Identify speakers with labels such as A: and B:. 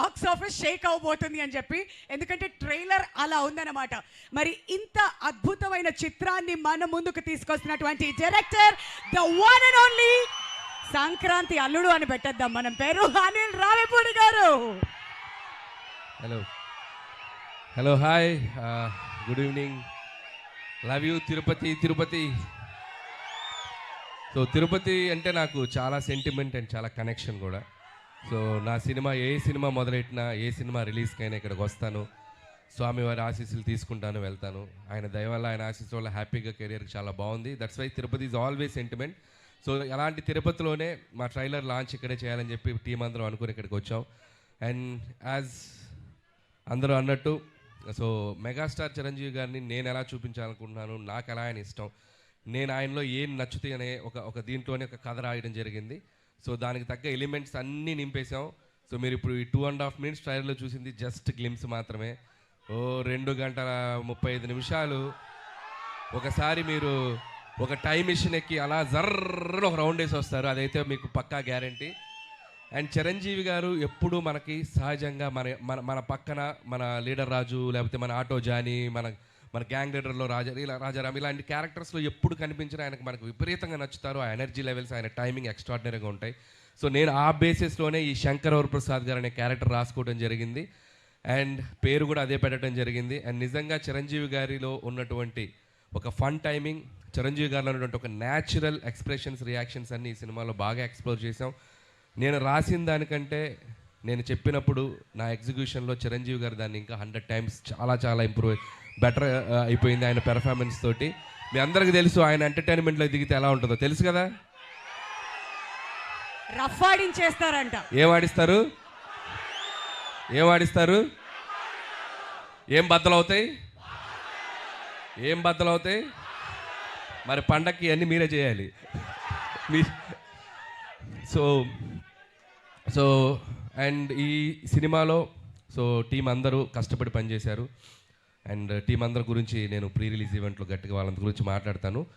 A: Box office Sheikh అవబోతుంది అని చెప్పి ఎందుకంటే ట్రైలర్ అలా ఉందన్నమాట. మరి ఇంత అద్భుతమైన చిత్రాన్ని మన ముందుకు తీసుకొస్తున్నటువంటి director the one and only Sankranti అల్లుడు అని పెట్టేద్దాం మనం పేరు Anil Ravipudi garu.
B: Hello hello hi good evening love you Tirupati Tirupati so Tirupati అంటే నాకు చాలా సెంటిమెంట్ అండ్ చాలా కనెక్షన్ కూడా. సో నా సినిమా ఏ సినిమా మొదలెట్టినా ఏ సినిమా రిలీజ్కైనా ఇక్కడికి వస్తాను. స్వామివారి ఆశీస్సులు తీసుకుంటాను వెళ్తాను. ఆయన దయ వల్ల ఆయన ఆశీస్సు వల్ల హ్యాపీగా కెరియర్ చాలా బాగుంది. That's why Tirupati is always sentiment so అలాంటి తిరుపతిలోనే మా ట్రైలర్ లాంచ్ ఇక్కడే చేయాలని చెప్పి టీం అందరం అనుకుని ఇక్కడికి వచ్చాం. అండ్ యాజ్ అందరూ అన్నట్టు సో మెగాస్టార్ చిరంజీవి గారిని నేను ఎలా చూపించాలనుకుంటున్నాను నాకు ఎలా ఆయన ఇష్టం నేను ఆయనలో ఏం నచ్చుతాయి అనే ఒక ఒక దీంట్లోనే ఒక కథ రాయడం జరిగింది. సో దానికి తగ్గ ఎలిమెంట్స్ అన్నీ నింపేశాం. సో మీరు ఇప్పుడు ఈ టూ అండ్ హాఫ్ మినిట్స్ ట్రైలర్లో చూసింది జస్ట్ గ్లిమ్స్ మాత్రమే. ఓ రెండు గంటల ముప్పై ఐదు నిమిషాలు. ఒకసారి మీరు ఒక టైం మిషన్ ఎక్కి అలా జర్రని ఒక రౌండ్ వేసి వస్తారు. అదైతే మీకు పక్కా గ్యారంటీ అండ్ చిరంజీవి గారు ఎప్పుడూ మనకి సహజంగా మన మన మన పక్కన మన లీడర్ రాజు లేకపోతే మన ఆటో జానీ మన మన గ్యాంగ్ లీడర్లో రాజా ఇలా రాజారాం ఇలాంటి క్యారెక్టర్స్లో ఎప్పుడు కనిపించినా ఆయనకు మనకు విపరీతంగా నచ్చుతారు. ఆ ఎనర్జీ లెవెల్స్ ఆయన టైమింగ్ ఎక్స్ట్రాడినరీగా ఉంటాయి. సో నేను ఆ బేసిస్లోనే ఈ శంకర్ ప్రసాద్ గారు అనే క్యారెక్టర్ రాసుకోవడం జరిగింది. అండ్ పేరు కూడా అదే పెట్టడం జరిగింది. అండ్ నిజంగా చిరంజీవి గారిలో ఉన్నటువంటి ఒక ఫన్ టైమింగ్ చిరంజీవి గారిలో ఉన్నటువంటి ఒక న్యాచురల్ ఎక్స్ప్రెషన్స్ రియాక్షన్స్ అన్ని ఈ సినిమాలో బాగా ఎక్స్ప్లోర్ చేసాం నేను రాసిన దానికంటే నేను చెప్పినప్పుడు నా ఎగ్జిక్యూషన్లో చిరంజీవి గారు దాన్ని ఇంకా హండ్రెడ్ టైమ్స్ చాలా చాలా ఇంప్రూవ్ బెటర్ అయిపోయింది ఆయన పెర్ఫార్మెన్స్ తోటి. మీ అందరికీ తెలుసు ఆయన ఎంటర్టైన్మెంట్లో దిగితే ఎలా ఉంటుందో. తెలుసు కదా?
A: రఫ్ ఆడించేస్తారంట.
B: ఏం ఆడిస్తారు? ఏం ఆడిస్తారు? ఏం బద్దలు అవుతాయి? ఏం బద్దలు అవుతాయి? మరి పండక్కి అన్నీ మీరే చేయాలి. మీ సో సో అండ్ ఈ సినిమాలో సో టీం అందరూ కష్టపడి పనిచేశారు. అండ్ టీం అందరి గురించి నేను ప్రీ రిలీజ్ ఈవెంట్లో గట్టిగా వాళ్ళందరి గురించి మాట్లాడతాను.